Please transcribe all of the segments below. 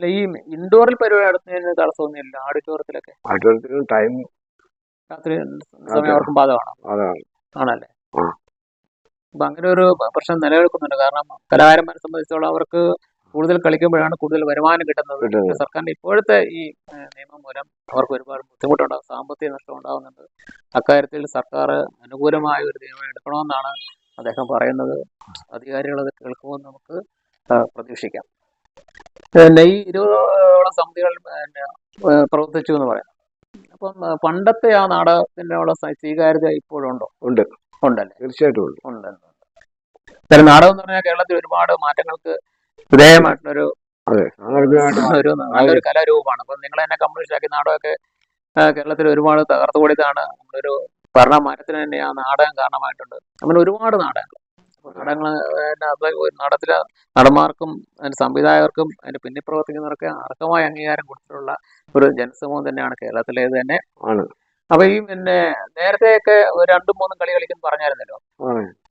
അല്ല ഈ ഇൻഡോറിൽ പരിപാടി നടത്തുന്നതിന് തടസ്സമൊന്നുമില്ല ഓഡിറ്റോറിയത്തിലൊക്കെ. ആറ്റത്തിന് ടൈം രാത്രി സമയം അവർക്കും ബാധകമാണ്. അതാണ് ആണല്ലേ? ആ. അപ്പൊ അങ്ങനെ ഒരു പ്രശ്നം നിലനിൽക്കുന്നുണ്ട്. കാരണം കലാകാരന്മാരെ സംബന്ധിച്ചോളം അവർക്ക് കൂടുതൽ കളിക്കുമ്പോഴാണ് കൂടുതൽ വരുമാനം കിട്ടുന്നത്. കിട്ടുന്നത്. സർക്കാരിന്റെ ഇപ്പോഴത്തെ ഈ ഏഹ്, നിയമം മൂലം അവർക്ക് ഒരുപാട് ബുദ്ധിമുട്ടുണ്ടാകും സാമ്പത്തിക നഷ്ടം ഉണ്ടാകുന്നുണ്ട് അക്കാര്യത്തിൽ സർക്കാർ അനുകൂലമായ ഒരു നിയമം എടുക്കണമെന്നാണ് അദ്ദേഹം പറയുന്നത്. അധികാരികൾ അത് കേൾക്കുമെന്ന് നമുക്ക് ആ, പ്രതീക്ഷിക്കാം. പിന്നെ ഈ ഇരുപതോളം സമിതികൾ പ്രവർത്തിച്ചു എന്ന് പറയാം. അപ്പം പണ്ടത്തെ ആ സ- സ്വീകാര്യത ഇപ്പോഴുണ്ടോ? ഉണ്ട്. ഉണ്ടല്ലേ? തീർച്ചയായിട്ടും ഉണ്ട്. ഉണ്ട്. നാടകം എന്ന് പറഞ്ഞാൽ കേരളത്തിൽ ഒരുപാട് മാറ്റങ്ങൾക്ക് വിധേയമായിട്ടുള്ളൊരു ഒരു നല്ലൊരു കലാരൂപമാണ്. അപ്പം നിങ്ങൾ തന്നെ കമ്മ്യൂണിസ്റ്റ് ആക്കി നാടകമൊക്കെ കേരളത്തിൽ ഒരുപാട് തകർത്തു കൊടുത്താണ് നമ്മളൊരു ഭരണമാറ്റത്തിന് തന്നെ ആ നാടകം കാരണമായിട്ടുണ്ട്. അങ്ങനെ ഒരുപാട് നാടകങ്ങൾ. അത് ഒരു നടന്മാർക്കും അതിന്റെ സംവിധായകർക്കും അതിന്റെ പിന്നിൽ പ്രവർത്തിക്കുന്നവർക്ക് അർഹമായ അംഗീകാരം കൊടുത്തിട്ടുള്ള ഒരു ജനസമൂഹം തന്നെയാണ് കേരളത്തിലേത് തന്നെ. ആണ്. അപ്പൊ ഈ പിന്നെ നേരത്തെയൊക്കെ രണ്ടും മൂന്നും കളി കളിക്കുന്നു പറഞ്ഞായിരുന്നല്ലോ?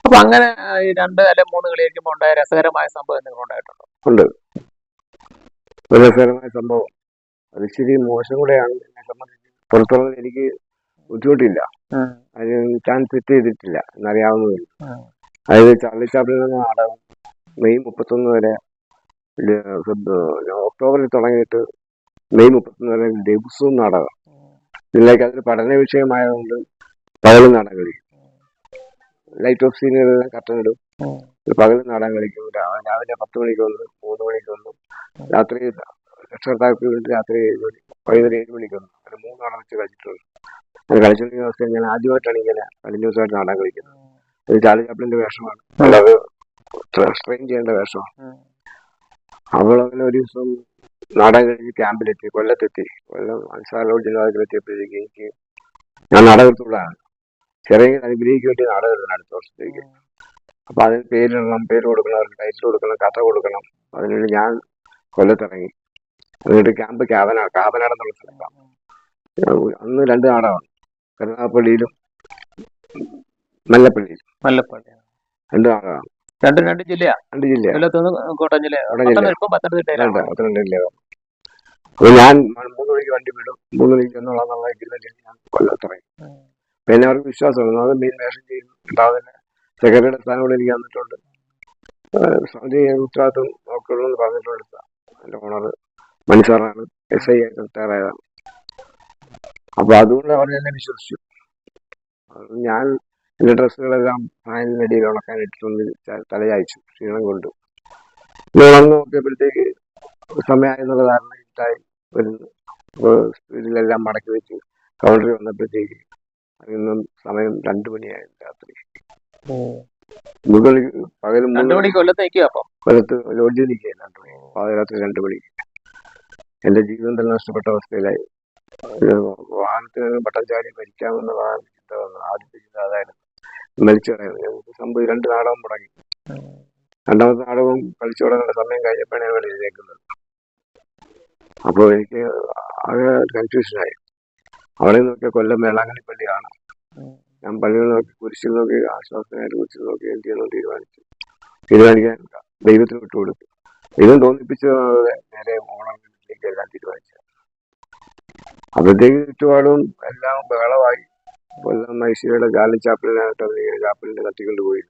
അപ്പൊ അങ്ങനെ ഈ രണ്ട് അല്ലെ മൂന്ന് കളി കളിക്കുമ്പോൾ ഉണ്ടായ രസകരമായ സംഭവം എന്തെങ്കിലും ഉണ്ടായിട്ടുണ്ടോ? ഉണ്ട്. രസകരമായ സംഭവം. അത് ശരി മോശം കൂടെയാണ് എന്നെ സംബന്ധിച്ച്. പുറത്തുള്ളത് എനിക്ക് ബുദ്ധിമുട്ടില്ല. അതിന് ഞാൻ തെറ്റ് ചെയ്തിട്ടില്ല എന്നറിയാവുന്നതില്ല. അതായത് ചാർലി ചാപ്ലിൻ എന്ന നാടകം മെയ് മുപ്പത്തൊന്ന് വരെ ഒക്ടോബറിൽ തുടങ്ങിയിട്ട് മെയ് മുപ്പത്തൊന്ന് വരെ ദിവസവും നാടകം. ഇതിലേക്ക് അതൊരു പഠന വിഷയമായതുകൊണ്ട് പകലും നാടകം കളിക്കും. ലൈറ്റ് ഓഫ് സീനുകൾ കട്ടൻ ഇടും. പകൽ നാടകം കളിക്കും. രാവിലെ പത്ത് മണിക്ക് വന്നു മൂന്ന് മണിക്ക് വന്നു രാത്രി രക്ഷകർത്താക്കൾക്ക് വേണ്ടി രാത്രി ഏഴ് മണി വൈകുന്നേരം ഏഴ് മണിക്ക് വന്നു അങ്ങനെ മൂന്ന് നാടകം വെച്ച് കളിച്ചിട്ടുണ്ട്. അങ്ങനെ കളിച്ചുകൊണ്ടിരിക്കുന്ന അവസ്ഥ ഞാൻ ആദ്യമായിട്ടാണ് ഇങ്ങനെ കണ്ടിന്യൂസ് നാടകം കളിക്കുന്നത്. ചാർലി ചാപ്ലിന്റെ വേഷമാണ്. അല്ലാതെ ചെയ്യേണ്ട വേഷമാണ്. അവളങ്ങനെ ഒരു ദിവസം നാടൻ കഴിഞ്ഞ് ക്യാമ്പിലെത്തി കൊല്ലത്തെത്തി. കൊല്ലം അൻസാർ ജില്ലാതിലെത്തിയപ്പോഴേക്ക് എനിക്ക് ഞാൻ നാടകത്തുള്ളതാണ് ചെറിയ അനുഗ്രഹിക്ക് വേണ്ടി നാടകം എഴുതണം അടുത്ത വർഷത്തേക്ക്. അപ്പൊ അതിന് പേരിടണം പേര് കൊടുക്കണം അവർക്ക് ടൈറ്റിൽ കൊടുക്കണം കഥ കൊടുക്കണം. അതിനുവേണ്ടി ഞാൻ കൊല്ലത്തിറങ്ങി. എന്നിട്ട് ക്യാമ്പ് കാവന കാവനാട് എന്നുള്ള സ്ഥലത്താണ് അന്ന് രണ്ട് നാടകമാണ് കരുനാഗപ്പള്ളിയിലും മല്ലപ്പള്ളിയിലും മല്ലപ്പള്ളി. രണ്ട് രണ്ടും രണ്ട് ജില്ലയാ? രണ്ട് ജില്ല കൊല്ലത്തുനിന്ന് കോട്ടയം ജില്ല ഇപ്പൊ പത്തനംതിട്ട അപ്പൊ ഞാൻ മൂന്ന് മണിക്ക് വണ്ടി വിടും. മൂന്ന് മണിക്ക് എന്നുള്ള എഗ്രിമെന്റിൽ ഞാൻ കൊല്ലത്തിറങ്ങി പിന്നെ അവർക്ക് വിശ്വാസമാണ്. അത് മെയിൻ വേഷം ചെയ്യും ഉണ്ടാവുന്നില്ല സെക്രട്ടറിയുടെ സ്ഥാനങ്ങളിൽ എനിക്ക് വന്നിട്ടുണ്ട് സമിതി ഉത്തരവാദിത്വം നോക്കുള്ളൂ എന്ന് പറഞ്ഞിട്ടുണ്ട് എന്റെ ഓണർ മണിസാറാണ്. എസ് ഐ ആയിട്ട് റിട്ടയർ ആയതാണ് അപ്പൊ അതുകൊണ്ട് അവർ എന്നെ വിശ്വസിച്ചു. ഞാൻ എന്റെ ഡ്രസ്സുകളെല്ലാം ഫാനിനടിയിൽ ഉണക്കാൻ ഇട്ടിട്ടൊന്ന് തലയായിച്ചു ക്ഷീണം കൊണ്ട്. ഉണർന്നു നോക്കിയപ്പോഴത്തേക്ക് സമയമായെന്നുള്ള ധാരണ ഇട്ടായി വരുന്നു. അപ്പോൾ ഇതിലെല്ലാം മടക്കി വെച്ച് കൗണ്ടറിൽ വന്നപ്പോഴത്തേക്ക് അതിന്നും സമയം രണ്ടു മണിയായിരുന്നു രാത്രി. മുകളിൽ പകൽ മൂന്ന് കൊല്ലത്ത് നിൽക്കുക അപ്പം? കൊല്ലത്ത് ലോഡ്ജിൽ നിൽക്കുകയാണ് രണ്ടു മണി. പാതിരാത്രി രണ്ടു മണിക്ക് എന്റെ ജീവിതം തന്നെ നഷ്ടപ്പെട്ട അവസ്ഥയിലായി. വാഹനത്തിന് പട്ടം ചാടി മരിക്കാമെന്നുള്ളതാണ് ചിന്ത വന്നു ആദ്യത്തെ ചിന്ത അതായിരുന്നു. മരിച്ചു കളയുന്നത് ഞങ്ങൾക്ക് സംഭവം രണ്ട് നാടകം മുടങ്ങി രണ്ടാമത്തെ നാടകവും കളിച്ചു തുടങ്ങേണ്ട സമയം കഴിഞ്ഞപ്പോഴാണ് ഇവിടെ എഴുതിയേക്കുന്നത് അപ്പോൾ എനിക്ക് ആകെ കൺഫ്യൂഷനായി അവിടെ നോക്കിയ കൊല്ലം വേളാങ്കണ്ണി കാണാം. ഞാൻ പള്ളികൾ നോക്കി കുരിശിൽ നോക്കി ആശ്വാസമായിട്ട് കുരിശിൽ നോക്കി എന്ത് ചെയ്യണമെന്ന് തീരുമാനിച്ചു. തീരുമാനിക്കാൻ ദൈവത്തിന് വിട്ടുകൊടുത്തു. ദൈവം തോന്നിപ്പിച്ച നേരെ ഓണത്തിലേക്ക് എല്ലാം തീരുമാനിച്ചു അപ്പോഴത്തേക്ക് ചുറ്റുപാടും എല്ലാം ബഹളമായി. കൊല്ലം മൈസൂരുടെ ഗാലി ചാപ്പലിനായിട്ട് അവർ ചാപ്പലിന്റെ തട്ടിക്കൊണ്ട് പോയി.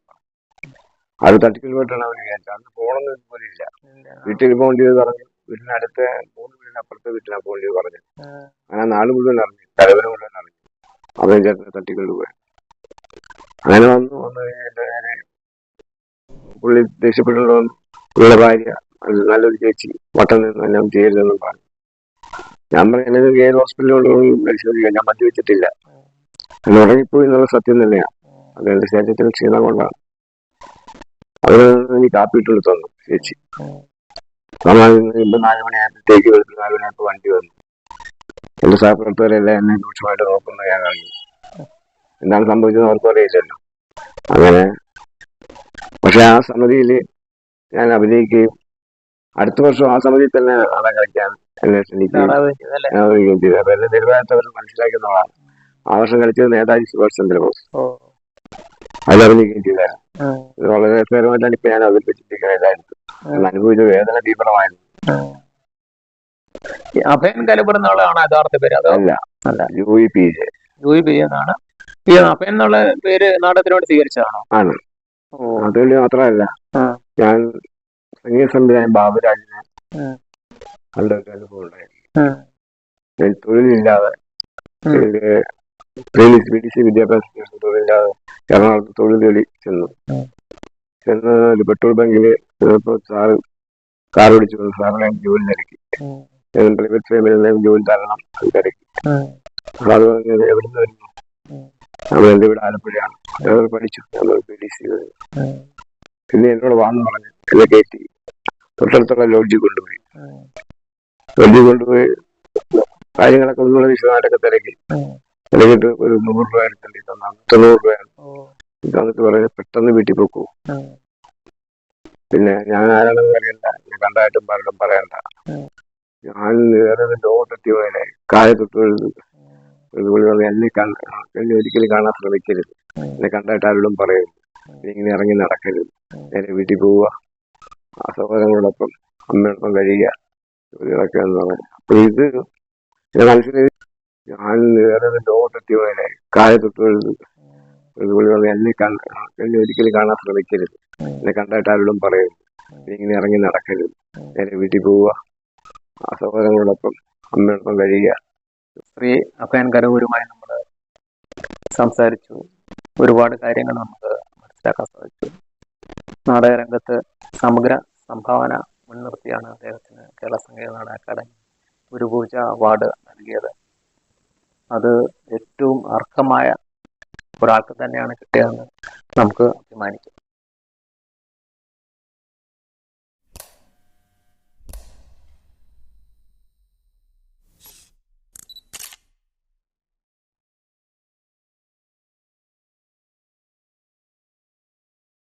അത് തട്ടിക്കൊണ്ട് പോയിട്ടാണ് അവർ വിചാരിച്ചത് അന്ന് പോകണമെന്ന് പോലും ഇല്ല. വീട്ടിൽ പോകേണ്ടി പറഞ്ഞു. വീട്ടിനടുത്ത മൂന്ന് വീടിനപ്പുറത്തെ വീട്ടിലാണ് പോകേണ്ടി പറഞ്ഞു അങ്ങനെ നാട് മുഴുവൻ അറിഞ്ഞു. തലവന് മുഴുവൻ അറിഞ്ഞു. അവൻ ചേട്ടനെ തട്ടിക്കൊണ്ട് പോയി. അങ്ങനെ വന്നു വന്നു കഴിഞ്ഞിട്ട് നേരെ പുള്ളി ദേഷ്യപ്പെട്ടുള്ള പുള്ളിയുടെ ഭാര്യ നല്ലൊരു ചേച്ചി വട്ടം നിന്ന് എല്ലാം ചെയ്യരുതെന്നും പറഞ്ഞു. ഞാൻ പറഞ്ഞു എന്നെ ഏത് ഹോസ്പിറ്റലിലോട്ട് പരിശോധിക്കാം ഞാൻ മദ്യവെച്ചിട്ടില്ല ഉറങ്ങിപ്പോയി എന്നുള്ള സത്യം തന്നെയാണ് അതായത് ശരീരത്തിൽ ക്ഷീണം കൊണ്ടാണ്. അത് എനിക്ക് കാപ്പിട്ടുള്ളു തന്നു ചേച്ചി. ഇപ്പൊ നാല് മണിയായപ്പോഴത്തേക്ക് വെളുപ്പിന് നാല് മണിയായപ്പോ വണ്ടി വന്നു. എന്റെ സഹപ്രവർത്തകരെല്ലാം എന്നെ രൂക്ഷമായിട്ട് നോക്കുന്നു ഞാൻ കണ്ടു എന്താണ് സംഭവിച്ചത് അവർക്ക് അറിയില്ലല്ലോ. അങ്ങനെ പക്ഷെ ആ സമിതിയിൽ ഞാൻ അഭിനയിക്കുകയും അടുത്ത വർഷം ആ സമിതിയിൽ തന്നെ നാടകം കളിക്കാൻ എന്നെ അഭിനയിക്കുകയും ചെയ്തു. അപ്പൊ എന്റെ നിരവധി മനസ്സിലാക്കുന്നതാണ് ആ വർഷം കളിച്ചത് നേതാജി സുഭാഷ് ചന്ദ്രബോസ്. അതറിഞ്ഞിരിക്കുകയും ചെയ്തായിരുന്നു. ഇത് വളരെ രസകരമായിട്ടാണ് ഇപ്പൊ ഞാൻ അവതരിപ്പിച്ചിരിക്കുന്നത് അനുഭവിച്ച വേദന തീവ്രമായിരുന്നു. അഭയൻ എന്നുള്ളതാണ് യഥാർത്ഥ പേര്? അതല്ല അല്ല. അല്ല. E P J. Joy P എന്നാണ്. ഈ അഭയൻ എന്നുള്ള പേര് നാടകത്തിനോട് സ്വീകരിച്ചതാണോ? ആണ്. അതുകൊണ്ട് മാത്രമല്ല. ഞാൻ സംഗീത സംവിധായകൻ ബാബുരാജിനെ ഒരു അനുഭവം ഉണ്ടായിരുന്നു. തൊഴിലില്ലാതെ ബി ഡി സി വിദ്യാഭ്യാസ തൊഴിലില്ലാതെ എറണാകുളത്ത് തൊഴിൽ തേടി ചെന്നു. ചെന്ന് ഒരു പെട്രോൾ ബാങ്കിൽ ചിലപ്പോൾ സാറ് കാർ ഓടിച്ചു വന്നു സാറിനെ ജോലി തിരക്കി. പ്രൈവറ്റ് ഫേമിലെ ജോലി തരണം അത് തിരക്കി. അത് പറഞ്ഞത് എവിടുന്ന് വരുന്നു? നമ്മളെന്റെ നമ്മൾ എന്റെ വീട് ആലപ്പുഴയാണ് പഠിച്ചു. B D C. പിന്നെ എന്നോട് വാന്ന് പറഞ്ഞു എന്നെ കയറ്റി. തൊട്ടടുത്തുള്ള ലോഡ്ജിൽ കൊണ്ടുപോയി. ലോഡ്ജിൽ കൊണ്ടുപോയി കാര്യങ്ങളൊക്കെ ഒന്നുകൂടെ വിശദമായിട്ടൊക്കെ തിരക്കി. തിരക്കിട്ട് ഒരു നൂറ് രൂപ എടുക്കേണ്ടി തന്നാണ് തൊണ്ണൂറ് രൂപ. തന്നിട്ട് പറഞ്ഞു പെട്ടെന്ന് വീട്ടിൽ പോക്കൂ. പിന്നെ ഞാൻ ആരാണെന്ന് അറിയണ്ട. ഞാൻ കണ്ടായിട്ടും പലരും പറയണ്ട. ഞാൻ വേറെ ലോകത്തെത്തി പോയാലേ പോലെ കായ തൊട്ട് ഇതുപോലെ എന്നെ എന്നെ ഒരിക്കലും കാണാൻ ശ്രമിക്കരുത്. എന്നെ കണ്ടായിട്ട് ആരോടും പറയരുത്. ഇങ്ങനെ ഇറങ്ങി നടക്കരുത്. നേരെ വീട്ടിൽ പോവുക. ആ സഹോദരങ്ങളോടൊപ്പം അമ്മയോടൊപ്പം കഴിയുക ജോലികളൊക്കെ എന്ന് പറഞ്ഞു. അപ്പൊ ഇത് മനസ്സിലായി ഞാൻ വേറെ ലോകത്തെത്തിയ പോലെ കായ തൊട്ട് ഇതുപോലെ പറഞ്ഞു എന്നെ എന്നെ ഒരിക്കലും കാണാൻ ശ്രമിക്കരുത്. എന്നെ കണ്ടായിട്ട് ആരോടും ഇങ്ങനെ ഇറങ്ങി നടക്കരുത്. നേരെ വീട്ടിൽ പോവുക. ആ സഹോദരങ്ങളോടൊപ്പം അമ്മയോടൊപ്പം കഴിയുക. ശ്രീ അഫാൻ കരൂരുമായി നമ്മൾ സംസാരിച്ചു. ഒരുപാട് കാര്യങ്ങൾ നമുക്ക് മനസ്സിലാക്കാൻ സാധിച്ചു. നാടകരംഗത്ത് സമഗ്ര സംഭാവന മുൻനിർത്തിയാണ് അദ്ദേഹത്തിന് കേരള സംഗീത നാടക അക്കാദമി. ഗുരുപൂജ അവാർഡ് നൽകിയത്. അത് ഏറ്റവും അർഹമായ ഒരാൾക്ക് തന്നെയാണ് കിട്ടിയതെന്ന് നമുക്ക് അഭിമാനിക്കാം.